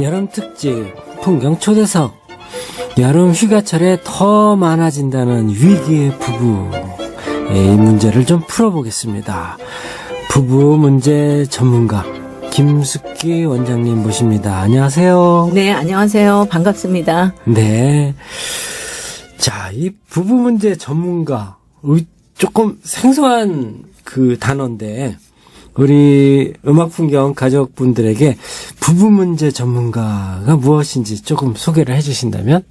여름 특집 풍경 초대석 여름 휴가철에 더 많아진다는 위기의 부부 예, 이 문제를 좀 풀어보겠습니다. 부부 문제 전문가 김숙기 원장님 모십니다. 안녕하세요. 네, 안녕하세요. 반갑습니다. 네. 자, 이 부부 문제 전문가 의- 조금 생소한 그 단어인데 우리 음악 풍경 가족분들에게 부부 문제 전문가가 무엇인지 조금 소개를 해 주신다면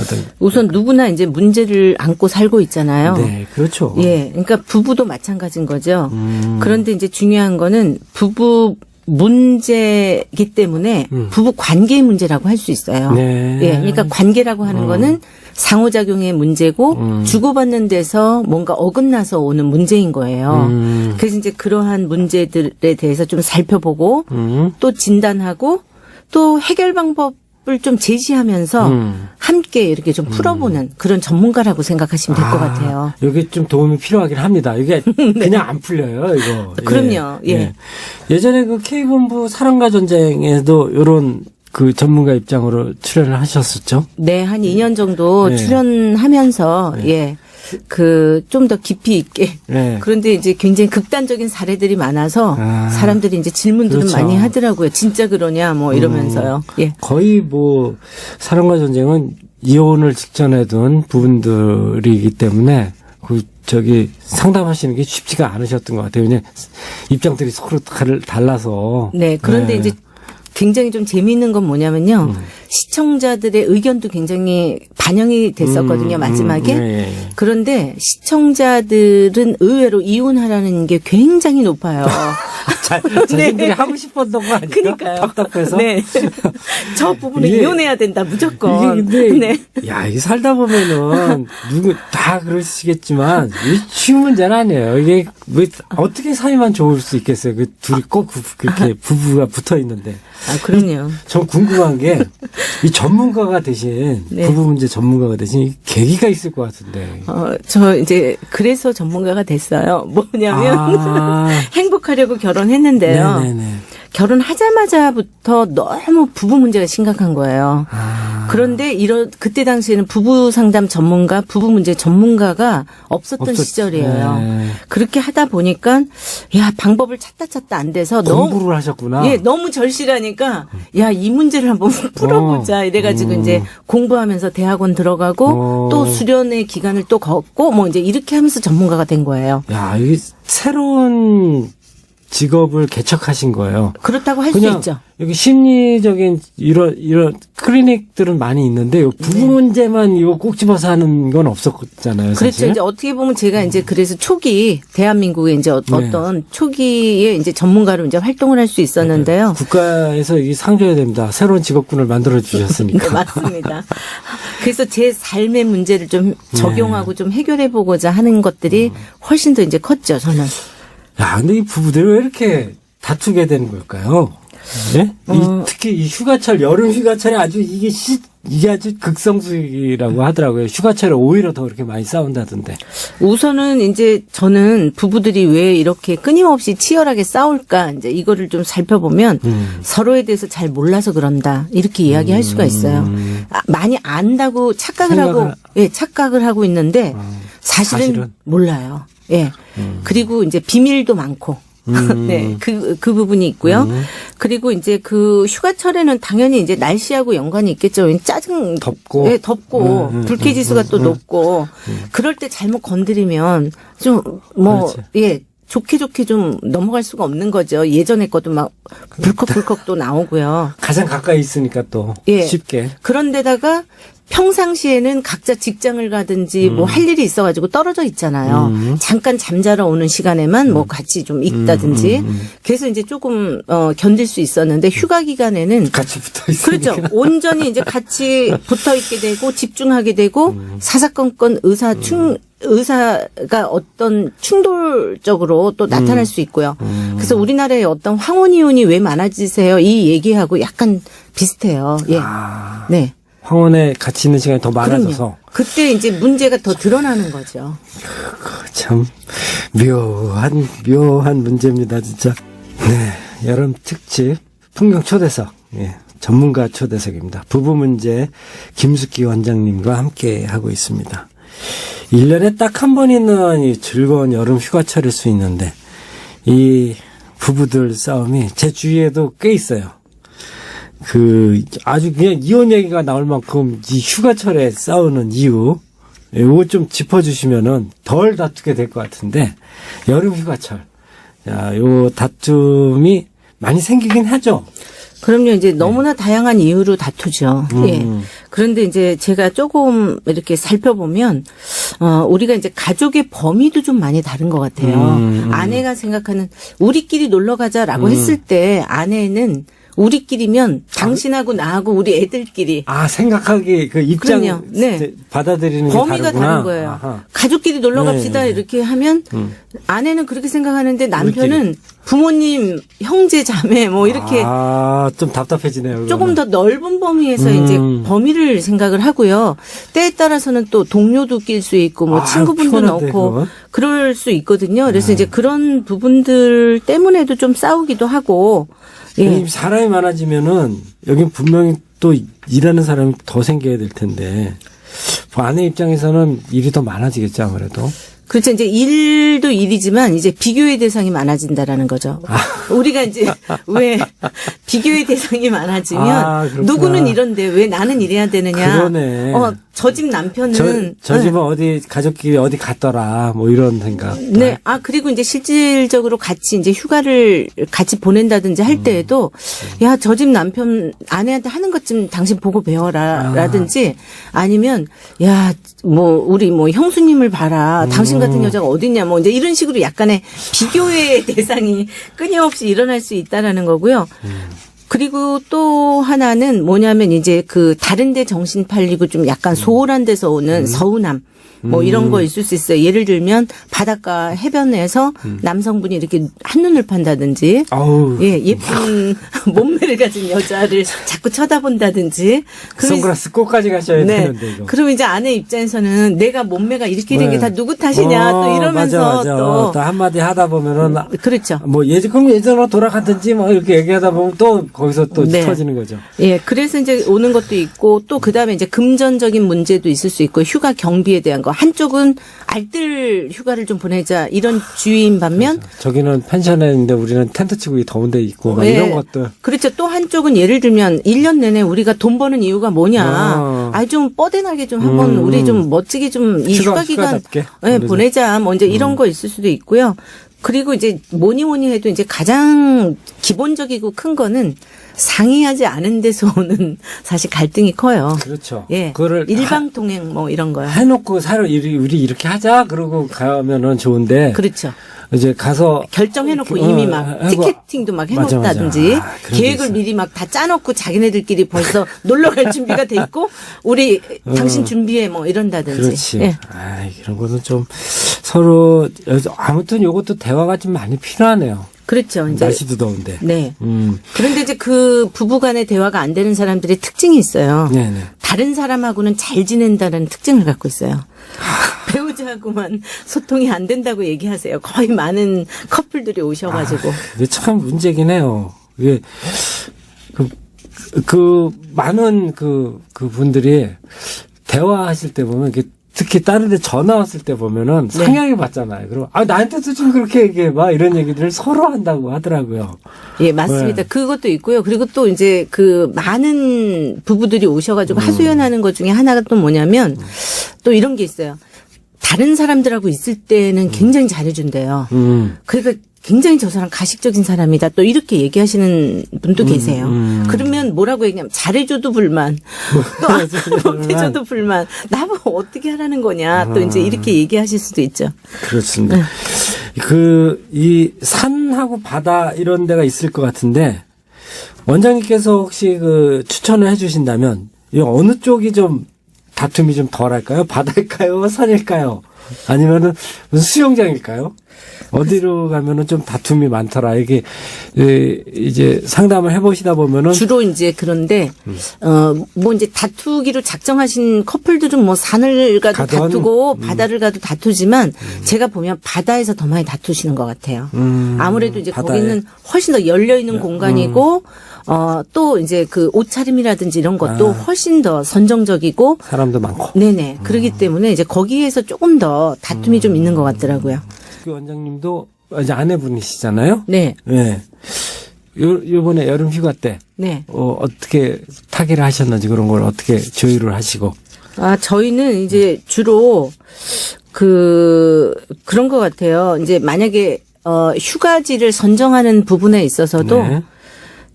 어떤? 우선 누구나 이제 문제를 안고 살고 있잖아요. 네, 그렇죠. 예, 그러니까 부부도 마찬가지인 거죠. 음. 그런데 이제 중요한 거는 부부 문제이기 때문에 음. 부부 관계의 문제라고 할 수 있어요. 네. 예, 그러니까 관계라고 하는 거는 상호작용의 문제고 음. 주고받는 데서 뭔가 어긋나서 오는 문제인 거예요. 음. 그래서 이제 그러한 문제들에 대해서 좀 살펴보고 음. 또 진단하고 또 해결 방법 을좀 제시하면서 음. 함께 이렇게 좀 풀어보는 그런 전문가라고 생각하시면 될것 아, 같아요. 여기 좀 도움이 필요하긴 합니다. 이게 그냥 안 풀려요, 이거. 네. 그럼요, 예. 예 전에 그 K본부 사랑과 전쟁에도 이런 그 전문가 입장으로 출연을 하셨었죠. 네, 한 2년 정도 네. 출연하면서 예. 그 좀 더 깊이 있게 네. 그런데 이제 굉장히 극단적인 사례들이 많아서 아. 사람들이 이제 질문들은 그렇죠. 많이 하더라고요. 진짜 그러냐 뭐 이러면서요. 예. 거의 뭐 사랑과 전쟁은 이혼을 직전에 둔 부분들이기 때문에 그 저기 상담하시는 게 쉽지가 않으셨던 것 같아요. 왜냐 입장들이 서로 달- 달라서. 네. 그런데 네. 이제 굉장히 좀 재미있는 건 뭐냐면요. 시청자들의 의견도 굉장히 반영이 됐었거든요. 음, 마지막에. 음, 예, 예. 그런데 시청자들은 의외로 이혼하라는 게 굉장히 높아요. 자, 자신들이 하고 싶었던 거 아니에요? 네. 그니까요. 답답해서. 네. 저 부분은 이게- 이혼해야 된다, 무조건. 이게 근데 네. 야 이게 살다 보면은 누구 다 그러시겠지만 이게 쉬운 문제는 아니에요. 이게 왜 어떻게 사이만 좋을 수 있겠어요? 그 둘이 꼭 부- 그렇게 부부가 붙어 있는데 아, 그럼요. 전 궁금한 게 이 전문가가 대신 네. 부부 문제 전문가가 대신 이 계기가 있을 것 같은데. 어, 저 이제 그래서 전문가가 됐어요. 뭐냐면 아, 행복하려고 결혼 했는데요. 네네네. 결혼하자마자부터 너무 부부 문제가 심각한 거예요. 아, 그런데 이런 그때 당시에는 부부 상담 전문가, 부부 문제 전문가가 없었던 없었- 시절이에요. 네. 그렇게 하다 보니까 야 방법을 찾다 찾다 안 돼서 너무 공부를 하셨구나. 예 너무 절실하니까 야 이 문제를 한번 풀어보자 이래가지고 음. 이제 공부하면서 대학원 들어가고 어. 또 수련의 기간을 또 걷고 뭐 이제 이렇게 하면서 전문가가 된 거예요. 야 이게 새로운 직업을 개척하신 거예요. 그렇다고 할 수 있죠. 여기 심리적인 이런 이런 클리닉들은 많이 있는데 요 부부 문제만 이거 꼭 집어서 하는 건 없었잖아요. 네. 그렇죠. 사실. 이제 어떻게 보면 제가 이제 그래서 초기 대한민국에 이제 어- 네. 어떤 초기에 이제 전문가로 이제 활동을 할 수 있었는데요. 국가에서 이 상줘야 됩니다. 새로운 직업군을 만들어 네, 주셨으니까. 맞습니다. 그래서 제 삶의 문제를 좀 네. 적용하고 좀 해결해 보고자 하는 것들이 음. 훨씬 더 이제 컸죠, 저는. 야, 근데 이 부부들이 왜 이렇게 다투게 되는 걸까요? 네? 이, 어. 특히 이 휴가철, 여름 휴가철에 아주 이게 시, 이게 아주 극성수기라고 하더라고요. 휴가철에 오히려 더 이렇게 많이 싸운다던데. 우선은 이제 저는 부부들이 왜 이렇게 끊임없이 치열하게 싸울까 이제 이거를 좀 살펴보면 음. 서로에 대해서 잘 몰라서 그런다 이렇게 이야기할 수가 있어요. 아, 많이 안다고 착각을 하고 음. 생각을- 예 착각을 하고 있는데 어, 사실은, 사실은? 음. 몰라요. 예 그리고 이제 비밀도 많고. 네, 그, 그 부분이 있고요. 음. 그리고 이제 그 휴가철에는 당연히 이제 날씨하고 연관이 있겠죠. 짜증. 덥고. 예, 덥고. 음, 음, 불쾌지수가 또 높고. 그럴 때 잘못 건드리면 좀, 뭐, 그렇지. 예, 좋게 좋게 좀 넘어갈 수가 없는 거죠. 예전에 것도 막 불컥불컥 또 나오고요. 가장 가까이 있으니까 또 예. 쉽게. 그런데다가 평상시에는 각자 직장을 가든지 뭐 할 일이 있어가지고 떨어져 있잖아요. 음. 잠깐 잠자러 오는 시간에만 뭐 같이 좀 있다든지. 음, 그래서 이제 조금 어 견딜 수 있었는데 휴가 기간에는 같이 붙어 있으니까. 그렇죠. 온전히 이제 같이 붙어 있게 되고 집중하게 되고 음. 사사건건 의사 충 의사가 어떤 충돌적으로 또 음. 나타날 수 있고요. 그래서 우리나라에 어떤 황혼이혼이 왜 많아지세요? 이 얘기하고 약간 비슷해요. 예. 아, 네. 황혼에 같이 있는 시간이 더 많아져서. 그럼요. 그때 이제 문제가 더 드러나는 거죠. 참 묘한 묘한 문제입니다 진짜 여름 특집 풍경 초대석 예, 전문가 초대석입니다. 부부 문제 김숙기 원장님과 함께 하고 있습니다. 1년에 딱 한 번 있는 이 즐거운 여름 휴가철일 수 있는데 이 부부들 싸움이 제 주위에도 꽤 있어요. 그 아주 그냥 이혼 얘기가 나올 만큼 이 휴가철에 싸우는 이유 이거 좀 짚어주시면은 덜 다투게 될 것 같은데 여름 휴가철 야, 요 다툼이 많이 생기긴 하죠. 그럼요. 이제 너무나 다양한 이유로 다투죠. 예. 그런데 이제 제가 조금 이렇게 살펴보면 어 우리가 이제 가족의 범위도 좀 많이 다른 것 같아요. 음, 음. 아내가 생각하는 우리끼리 놀러 가자라고 했을 때 아내는 우리끼리면 당신하고 나하고 우리 애들끼리 아 생각하기 그 입장 그럼요. 네. 받아들이는 게 범위가 다르구나. 다른 거예요. 아하. 가족끼리 놀러 네, 갑시다 네. 이렇게 하면 음. 아내는 그렇게 생각하는데 남편은 부모님, 형제, 자매 뭐 이렇게 아 좀 답답해지네요. 조금 더 넓은 범위에서 음. 이제 범위를 생각을 하고요. 때에 따라서는 또 동료도 낄 수 있고 뭐 아, 친구분도 피곤한데, 넣고 그건? 그럴 수 있거든요. 그래서 네. 이제 그런 부분들 때문에도 좀 싸우기도 하고 예. 예. 사람이 많아지면은 여긴 분명히 또 일하는 사람이 더 생겨야 될 텐데 뭐 아내 입장에서는 일이 더 많아지겠죠 아무래도. 그렇죠. 이제 일도 일이지만 이제 비교의 대상이 많아진다라는 거죠. 아. 우리가 이제 왜 비교의 대상이 많아지면 아. 누구는 이런데 왜 나는 이래야 되느냐. 그러네. 어, 저 집 남편은 저, 저 네. 집은 어디 가족끼리 어디 갔더라 뭐 이런 생각. 네. 아, 그리고 이제 실질적으로 같이 이제 휴가를 같이 보낸다든지 음. 할 때에도 야, 저 집 남편 아내한테 하는 것 좀 당신 보고 배워라. 아. 라든지 아 니면 야, 뭐, 우리 뭐 형수님을 봐라. 당신 음. 같은 여자가 어딨냐. 뭐 이제 이런 식으로 약간의 비교의 대상이 끊임없이 일어날 수 있다라는 거고요. 음. 그리고 또 하나는 뭐냐면 이제 그 다른 데 정신 팔리고 좀 약간 소홀한 데서 오는 서운함. 뭐 이런 거 있을 수 있어요. 예를 들면 바닷가 해변에서 남성분이 이렇게 한눈을 판다든지 아우 예, 예쁜 몸매를 가진 여자를 자꾸 쳐다본다든지. 그럼 선글라스 꼭까지 가셔야 네. 되는데 이거. 그럼 이제 아내 입장에서는 내가 몸매가 이렇게 된게다 네. 누구 탓이냐 어, 또 이러면서 맞아, 맞아. 또 또 한마디 하다 보면은 그렇죠. 뭐 예전 그럼 예전으로 돌아갔든지 뭐 이렇게 얘기하다 보면 또 거기서 또 네. 터지는 거죠. 예, 그래서 이제 오는 것도 있고 또 그다음에 이제 금전적인 문제도 있을 수 있고 휴가 경비에 대한 거 한쪽은 알뜰 휴가를 좀 보내자 이런 주의인 반면 저기는 펜션에 있는데 우리는 텐트 치고 더운 데 있고 막 예. 이런 것들. 그렇죠. 또 한쪽은 예를 들면 1년 내내 우리가 돈 버는 이유가 뭐냐. 아. 아, 좀 뻐대나게 좀 한번 음. 우리 좀 멋지게 좀 이 휴가, 휴가 기간 휴가답게 예, 보내자. 음. 보내자. 뭐 이제 이런 거 있을 수도 있고요. 그리고 이제 뭐니 뭐니 해도 이제 가장 기본적이고 큰 거는 상의하지 않은 데서 오는 사실 갈등이 커요. 그렇죠. 예. 그거를 일방 통행 뭐 이런 거요. 하- 해놓고 사러 우리 우리 이렇게 하자 그러고 가면은 좋은데 그렇죠. 이제 가서 결정해놓고 어, 이미 막 티켓팅도 막 맞아, 맞아. 해놓다든지 아, 계획을. 미리 막 다 짜놓고 자기네들끼리 벌써 놀러 갈 준비가 돼 있고 우리 당신 준비해 뭐 이런다든지. 어. 그렇지. 예. 아, 이런 거는 좀 서로 아무튼 요것도 대화가 좀 많이 필요하네요. 그렇죠. 이제 날씨도 더운데. 네. 음. 그런데 이제 그 부부간의 대화가 안 되는 사람들의 특징이 있어요. 네네. 다른 사람하고는 잘 지낸다는 특징을 갖고 있어요. 배우자하고만 소통이 안 된다고 얘기하세요. 거의 많은 커플들이 오셔가지고. 이게 참 문제긴 해요. 이게 그, 그 많은 그, 그 분들이 대화하실 때 보면 이게 특히 다른 데 전화 왔을 때 보면은 네. 상향이 받잖아요. 그럼 아 나한테도 좀 그렇게 얘기해 봐 이런 얘기들을 서로 한다고 하더라고요. 예, 맞습니다. 네. 그것도 있고요. 그리고 또 이제 그 많은 부부들이 오셔가지고 음. 하소연하는 것 중에 하나가 또 뭐냐면 또 이런 게 있어요. 다른 사람들하고 있을 때는 굉장히 잘해준대요. 음. 그러니까 굉장히 저 사람 가식적인 사람이다. 또 이렇게 얘기하시는 분도 계세요. 음. 그러면 뭐라고 얘기하면 잘해줘도 불만, 또 못해줘도 불만. 나보고 어떻게 하라는 거냐. 또 이제 아. 이렇게 얘기하실 수도 있죠. 그렇습니다. 네. 그, 이 산하고 바다 이런 데가 있을 것 같은데, 원장님께서 혹시 그 추천을 해 주신다면, 이 어느 쪽이 좀 다툼이 좀 덜 할까요? 바다일까요? 산일까요? 아니면은 무슨 수영장일까요? 어디로 가면은 좀 다툼이 많더라. 이게 에, 이제 상담을 해보시다 보면은 주로 이제 그런데 음. 어뭐 이제 다투기로 작정하신 커플들은 뭐 산을 가도 가던, 다투고 바다를 가도 다투지만 제가 보면 바다에서 더 많이 다투시는 것 같아요. 음, 아무래도 이제 바다에. 네. 음. 거기는 훨씬 더 열려 있는 공간이고 어 또 이제 그 옷차림이라든지 이런 것도 아. 훨씬 더 선정적이고 사람도 많고. 네네 그러기 때문에 이제 거기에서 조금 더 다툼이 좀 있는 것 같더라고요. 그 원장님도 이제 아내분이시잖아요. 네, 네. 요, 요번에 여름 휴가 때, 네. 어, 어떻게 타기를 하셨는지 그런 걸 어떻게 조율을 하시고. 아, 저희는 이제 주로 그, 그런 것 같아요. 이제 만약에, 어, 휴가지를 선정하는 부분에 있어서도 네.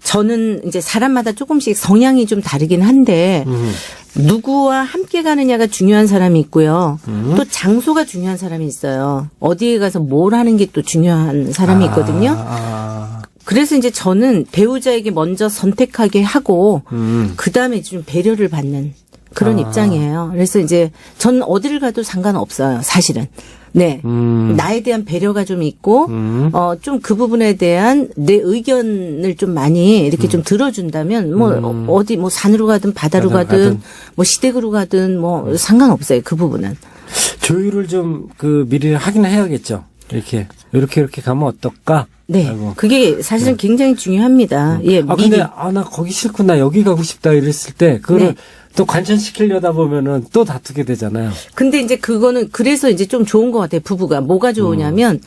저는 이제 사람마다 조금씩 성향이 좀 다르긴 한데 음. 누구와 함께 가느냐가 중요한 사람이 있고요. 음. 또 장소가 중요한 사람이 있어요. 어디에 가서 뭘 하는 게 또 중요한 사람이 있거든요. 아, 그래서 이제 저는 배우자에게 먼저 선택하게 하고 음. 그 다음에 좀 배려를 받는 그런 아. 입장이에요. 그래서 이제 전 어디를 가도 상관없어요. 사실은. 네. 음. 나에 대한 배려가 좀 있고, 음. 어, 좀 그 부분에 대한 내 의견을 좀 많이 이렇게 좀 들어준다면, 뭐, 음. 어디 뭐 산으로 가든 바다로 가든, 가든. 뭐 시댁으로 가든 뭐 상관없어요. 그 부분은. 조율을 좀 그 미리 하긴 해야겠죠. 이렇게 이렇게 이렇게 가면 어떨까? 네. 하고. 그게 사실은 굉장히 중요합니다. 예, 아 미리. 근데 아 나 거기 싫구나 여기 가고 싶다 이랬을 때 그거를 네. 또 관전시키려다 보면은 또 다투게 되잖아요. 근데 이제 그거는 그래서 이제 좀 좋은 것 같아요. 부부가 뭐가 좋으냐면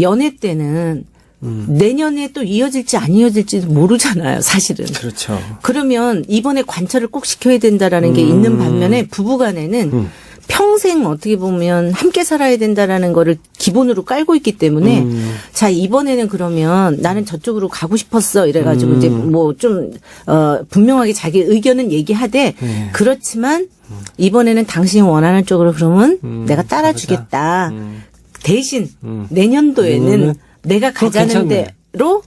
연애 때는 내년에 또 이어질지 안 이어질지도 모르잖아요. 사실은. 그렇죠. 그러면 이번에 관찰을 꼭 시켜야 된다라는 게 있는 반면에 부부간에는 음. 평생 어떻게 보면 함께 살아야 된다라는 거를 기본으로 깔고 있기 때문에 음. 자 이번에는 그러면 나는 저쪽으로 가고 싶었어 이래가지고 음. 이제 뭐 좀 어, 분명하게 자기 의견은 얘기하되 네. 그렇지만 이번에는 당신이 원하는 쪽으로 그러면 음, 내가 따라주겠다 음. 대신 음. 내년도에는 내가 가자는. 대로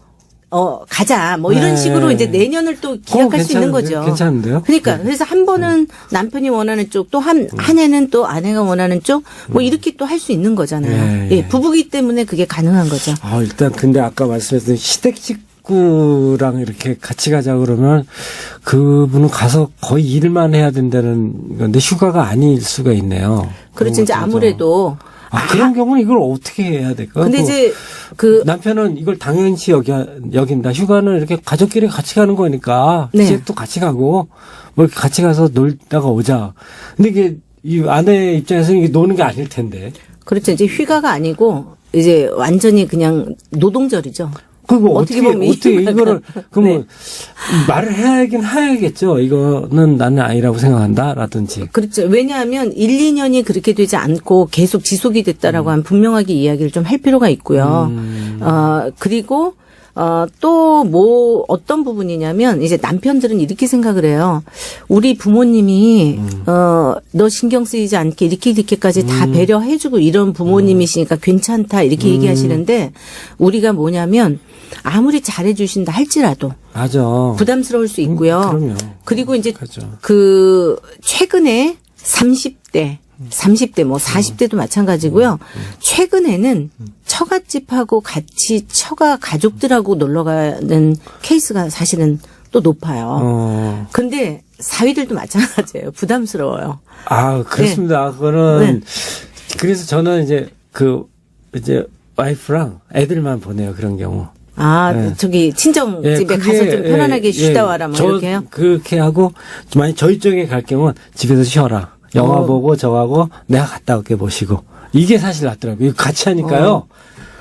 어 가자 뭐 이런 네. 식으로 이제 내년을 또 기약할 수 있는? 거죠. 괜찮은데요? 그러니까 그래서 한 번은 남편이 원하는 쪽 또 한 한 해는 또 아내가 원하는 쪽 뭐 이렇게 또 할 수 있는 거잖아요. 예, 예, 예. 부부기 때문에 그게 가능한 거죠. 아 일단 근데 아까 말씀하신 시댁 식 구랑 이렇게 같이 가자 그러면 그분은 가서 거의 일만 해야 된다는 건데 휴가가 아닐 수가 있네요. 그렇지 이제 아무래도 아, 그런 경우는 이걸 어떻게 해야 될까요? 근데 그 이제 그 남편은 이걸 당연시 여기, 여긴다. 휴가는 이렇게 가족끼리 같이 가는 거니까. 네. 시댁도 같이 가고, 뭐 이렇게 같이 가서 놀다가 오자. 근데 이게, 이 아내 입장에서는 이게 노는 게 아닐 텐데. 그렇죠 이제 휴가가 아니고 이제 완전히 그냥 노동절이죠. 그거 어떻게 어떻게, 보면 어떻게 이거를, 그러면 네. 말을 해야긴 해야겠죠. 이거는 나는 아니라고 생각한다. 라든지. 그렇죠. 왜냐하면 1, 2년이 그렇게 되지 않고 계속 지속이 됐다라고 음. 하면 분명하게 이야기를 좀 할 필요가 있고요. 어, 그리고 어, 또 뭐 어떤 부분이냐면 이제 남편들은 이렇게 생각을 해요. 우리 부모님이 음. 어, 너 신경 쓰이지 않게 이렇게 이렇게까지 다 음. 배려해주고 이런 부모님이시니까 괜찮다 이렇게 얘기하시는데 우리가 뭐냐면 아무리 잘해 주신다 할지라도 맞아. 부담스러울 수 있고요. 음, 그럼요. 그리고 이제 그렇죠. 그 최근에 30대 30대 뭐 40대도 마찬가지고요. 최근에는 처갓집하고 같이 처가 가족들하고 놀러 가는 케이스가 사실은 또 높아요. 어. 근데 사위들도 마찬가지예요. 부담스러워요. 아, 그렇습니다. 그거는 그래서 저는 이제 그 이제 와이프랑 애들만 보내요 그런 경우. 아, 네. 저기 친정 예, 집에 그게, 가서 좀 편안하게 예, 쉬다 예. 와라 뭐 저 이렇게요. 그렇게 하고 만약 저희 쪽에 갈 경우는 집에서 쉬어라. 영화 어. 보고 저하고 내가 갔다 올게 보시고 이게 사실 낫더라고요. 이거 같이 하니까요.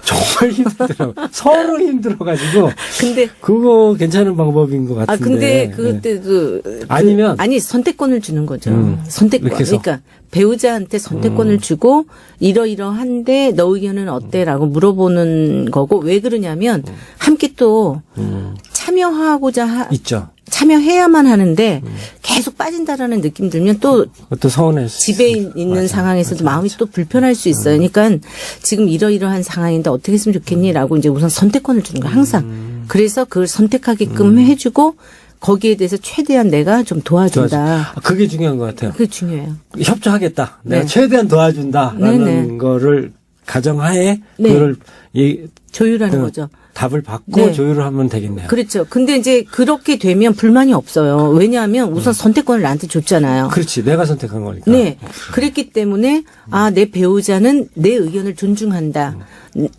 어. 정말 힘들더라고요. 서로 힘들어가지고 근데 그거 괜찮은 방법인 것 같은데. 아 근데 예. 그때 그, 그 아니면- 아니 선택권을 주는 거죠. 음, 선택권. 음. 그러니까 배우자한테 선택권을 주고 이러이러한데 너 의견은 어때라고 물어보는 거고 왜 그러냐면 함께 또 음, 참여하고자 하, 있죠. 참여해야만 하는데 음. 계속 빠진다라는 느낌 들면 또 집에. 있는 맞아, 상황에서도 맞아, 마음이 맞아. 또 불편할 수 있어요. 그러니까 지금 이러이러한 상황인데 어떻게 했으면 좋겠니라고 이제 우선 선택권을 주는 거야 항상. 음. 그래서 그걸 선택하게끔 해주고 거기에 대해서 최대한 내가 좀 도와준다. 아, 그게 중요한 것 같아요. 그게 중요해요. 협조하겠다. 내가 네. 최대한 도와준다라는 네네. 거를 가정하에 네. 그거를 이, 조율하는 그 거죠. 답을 받고 네. 조율을 하면 되겠네요. 그렇죠. 근데 이제 그렇게 되면 불만이 없어요. 왜냐하면 우선 선택권을 나한테 줬잖아요. 그렇지. 내가 선택한 거니까. 네. 그랬기 때문에 아, 내 배우자는 내 의견을 존중한다.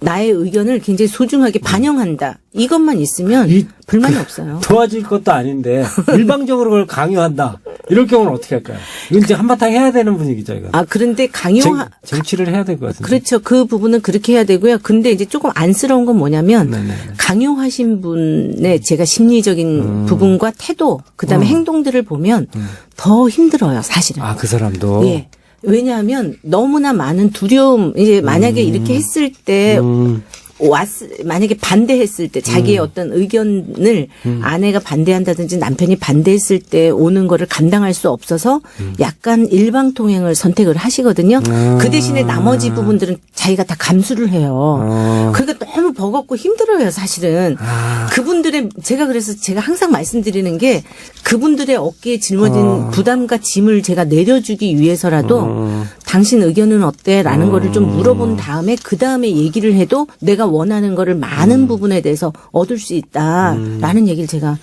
나의 의견을 굉장히 소중하게 반영한다. 이것만 있으면 이- 불만이 없어요. 도와줄 것도 아닌데 일방적으로 그걸 강요한다. 이럴 경우는 어떻게 할까요? 이건 이제 한바탕 해야 되는 분위기죠, 이거. 아, 그런데 쟁, 강요하 정치를 해야 될 것 같은데. 그렇죠. 그 부분은 그렇게 해야 되고요. 근데 이제 조금 안쓰 러운 건 뭐냐면 네네. 강요하신 분의 제가 심리적인 음. 부분과 태도, 그다음에 행동들을 보면 더 힘들어요, 사실은. 아, 그 사람도. 예. 왜냐하면 너무나 많은 두려움, 이제 만약에 이렇게 했을 때 음, 왔 만약에 반대했을 때 자기의 어떤 의견을 아내가 반대한다든지 남편이 반대했을 때 오는 거를 감당할 수 없어서 약간 일방 통행을 선택을 하시거든요. 아. 그 대신에 나머지 부분들은 자기가 다 감수를 해요. 어. 그러니까 너무 버겁고 힘들어요, 사실은. 아. 그분들의 제가 그래서 제가 항상 말씀드리는 게 그분들의 어깨에 짊어진 어. 부담과 짐을 제가 내려주기 위해서라도 당신 의견은 어때?라는 어. 거를 좀 물어본 다음에 그 다음에 얘기를 해도 내가 원하는 거를 음. 많은 부분에 대해서 얻을 수 있다라는 얘기를 제가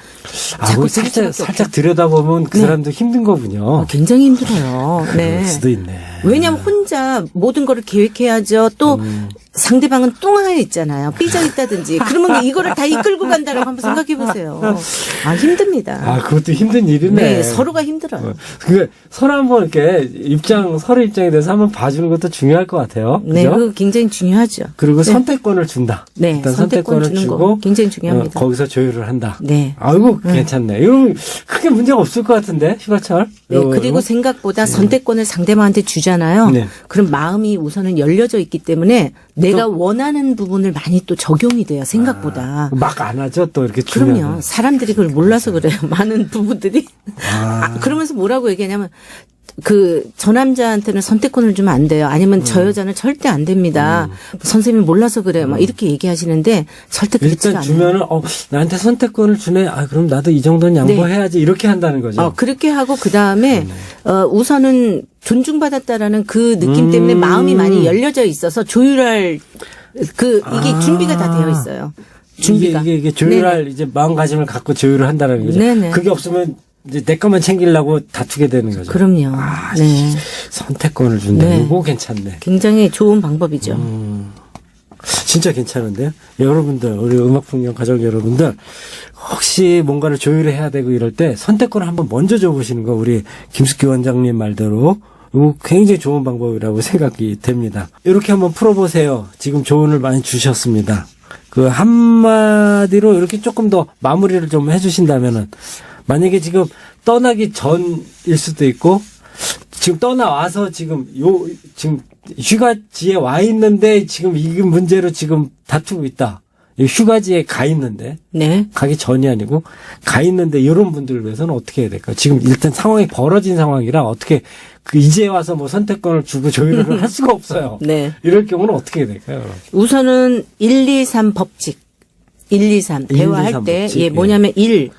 아, 자꾸 그 드릴 살짝, 살짝. 들여다보면 그 네. 사람도 힘든 거군요. 어, 굉장히 힘들어요. 네. 그럴 수도 있네. 왜냐하면 혼자 모든 거를 계획해야죠. 또 음. 상대방은 뚱하에 있잖아요. 삐져 있다든지. 그러면 이거를 다 이끌고 간다라고 한번 생각해 보세요. 아 힘듭니다. 아, 그것도 힘든 일이네. 네, 서로가 힘들어요. 그 서로 한번 이렇게 입장 서로 입장에 대해서 한번 봐주는 것도 중요할 것 같아요. 네, 그죠? 그거 굉장히 중요하죠. 그리고 선택권을 준다. 네, 일단 선택권 선택권을 주는 거 주고 굉장히 중요합니다. 어, 거기서 조율을 한다. 네. 아이고 괜찮네. 이거 크게 문제가 없을 것 같은데 휴가철. 네, 이거, 그리고 이거? 생각보다 선택권을 상대방한테 주잖아요. 네. 그럼 마음이 우선은 열려져 있기 때문에 내가 원하는 부분을 많이 또 적용이 돼요. 생각보다. 막안 하죠. 또 이렇게 그럼요. 주면. 사람들이 그걸 몰라서 그래요. 많은 부부들이. 아, 그러면서 뭐라고 얘기하냐면, 그, 저 남자한테는 선택권을 주면 안 돼요. 아니면 음. 저 여자는 절대 안 됩니다. 선생님이 몰라서 그래요. 막 이렇게 얘기하시는데, 절대 그렇지가 음. 일단 않아요. 주면은 어 나한테 선택권을 주네. 아 그럼 나도 이 정도는 양보해야지 이렇게 한다는 거죠. 어, 그렇게 하고 그 다음에 네. 어, 우선은 존중받았다라는 그 느낌 때문에 음. 마음이 많이 열려져 있어서 조율할 그 이게 아. 준비가 다 되어 있어요. 준비가 이게, 이게, 이게 조율할 이제 마음가짐을 갖고 조율을 한다는 거죠. 네네. 그게 없으면 이제 내 것만 챙기려고 다투게 되는 거죠. 그럼요. 아, 네. 선택권을 준다. 네. 이거 괜찮네. 굉장히 좋은 방법이죠. 음. 진짜 괜찮은데요? 여러분들, 우리 음악풍경 가족 여러분들, 혹시 뭔가를 조율해야 되고 이럴 때 선택권을 한번 먼저 줘보시는 거 우리 김숙기 원장님 말대로 이거 굉장히 좋은 방법이라고 생각이 됩니다. 이렇게 한번 풀어보세요. 지금 조언을 많이 주셨습니다. 그 한마디로 이렇게 조금 더 마무리를 좀 해주신다면은 만약에 지금 떠나기 전일 수도 있고 지금 떠나와서 지금 요 지금 휴가지에 와 있는데 지금 이 문제로 지금 다투고 있다. 이 휴가지에 가 있는데 네. 가기 전이 아니고 가 있는데 이런 분들을 위해서는 어떻게 해야 될까? 지금 일단 상황이 벌어진 상황이라 어떻게 그 이제 와서 뭐 선택권을 주고 조율을 할 수가 없어요. 네. 이럴 경우는 어떻게 해야 될까요? 우선은 1, 2, 3 법칙. 1, 2, 3 1, 2, 대화할 3 때, 예, 예. 뭐냐면 1,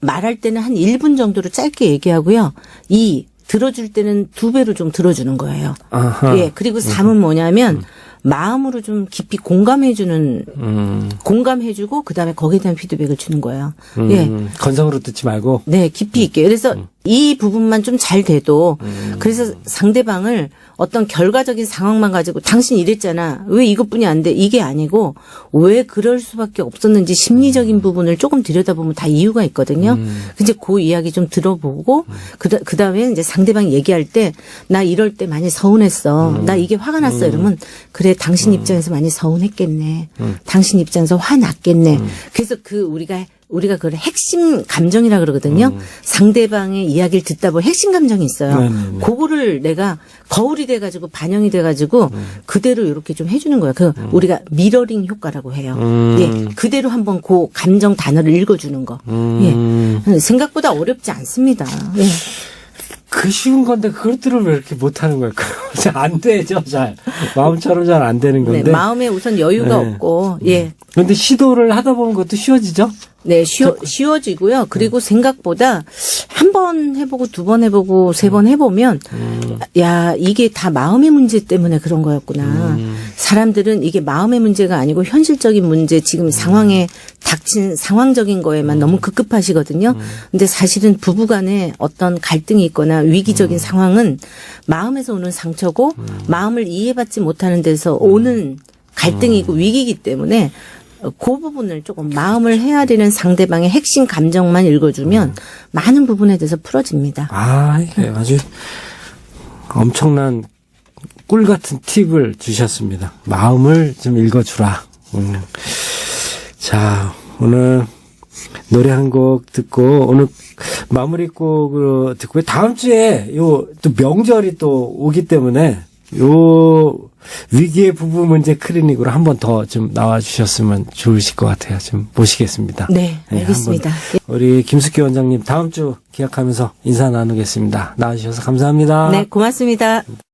말할 때는 한 1분 정도로 짧게 얘기하고요. 2, 들어줄 때는 두 배로 좀 들어주는 거예요. 아하. 예, 그리고 3은 뭐냐면 마음으로 좀 깊이 공감해주는, 음, 공감해주고, 그 다음에 거기에 대한 피드백을 주는 거예요. 음, 예. 건성으로 듣지 말고 네, 깊이 있게. 그래서 이 부분만 좀 잘 돼도 그래서 상대방을 어떤 결과적인 상황만 가지고 당신 이랬잖아. 왜 이것뿐이 안 돼? 이게 아니고 왜 그럴 수밖에 없었는지 심리적인 부분을 조금 들여다보면 다 이유가 있거든요. 이제 그 이야기 좀 들어보고 그다 그다음에 이제 상대방이 얘기할 때 나 이럴 때 많이 서운했어. 나 이게 화가 났어. 이러면 그래 당신 입장에서 많이 서운했겠네. 당신 입장에서 화 났겠네. 그래서 그 우리가 우리가 그걸 핵심 감정이라 그러거든요. 상대방의 이야기를 듣다 보면 핵심 감정이 있어요. 음. 네네네. 그거를 내가 거울이 돼 가지고 반영이 돼 가지고 음. 그대로 이렇게 좀 해주는 거예요. 그 우리가 미러링 효과라고 해요. 음. 예, 그대로 한번 그 감정 단어를 읽어주는 거. 음. 예, 생각보다 어렵지 않습니다. 예. 그 쉬운 건데 그것들을 왜 이렇게 못하는 걸까요? 잘 안 되죠, 잘. 마음처럼 잘 안 되는 네, 건데. 마음에 우선 여유가 네. 없고 예. 근데 시도를 하다 보면 그것도 쉬워지죠? 네, 쉬워, 쉬워지고요. 그리고 생각보다 한 번 해보고 두 번 해보고 세 번 해보면 야 이게 다 마음의 문제 때문에 그런 거였구나. 사람들은 이게 마음의 문제가 아니고 현실적인 문제 지금 상황에 닥친 상황적인 거에만 너무 급급하시거든요. 근데 사실은 부부간에 어떤 갈등이 있거나 위기적인 상황은 마음에서 오는 상처고 마음을 이해받지 못하는 데서 오는 갈등이고 위기이기 때문에 그 부분을 조금 마음을 헤아리는 상대방의 핵심 감정만 읽어주면 많은 부분에 대해서 풀어집니다. 아, 이게 아주 엄청난 꿀 같은 팁을 주셨습니다. 마음을 좀 읽어주라. 음. 자, 오늘 노래 한 곡 듣고 오늘 마무리 곡으로 듣고 다음 주에 요 또 명절이 또 오기 때문에 요 위기의 부부 문제 클리닉으로 한 번 더 좀 나와 주셨으면 좋으실 것 같아요. 좀 모시겠습니다. 네, 네, 알겠습니다. 우리 김숙기 원장님 다음 주 기약하면서 인사 나누겠습니다. 나와주셔서 감사합니다. 네, 고맙습니다.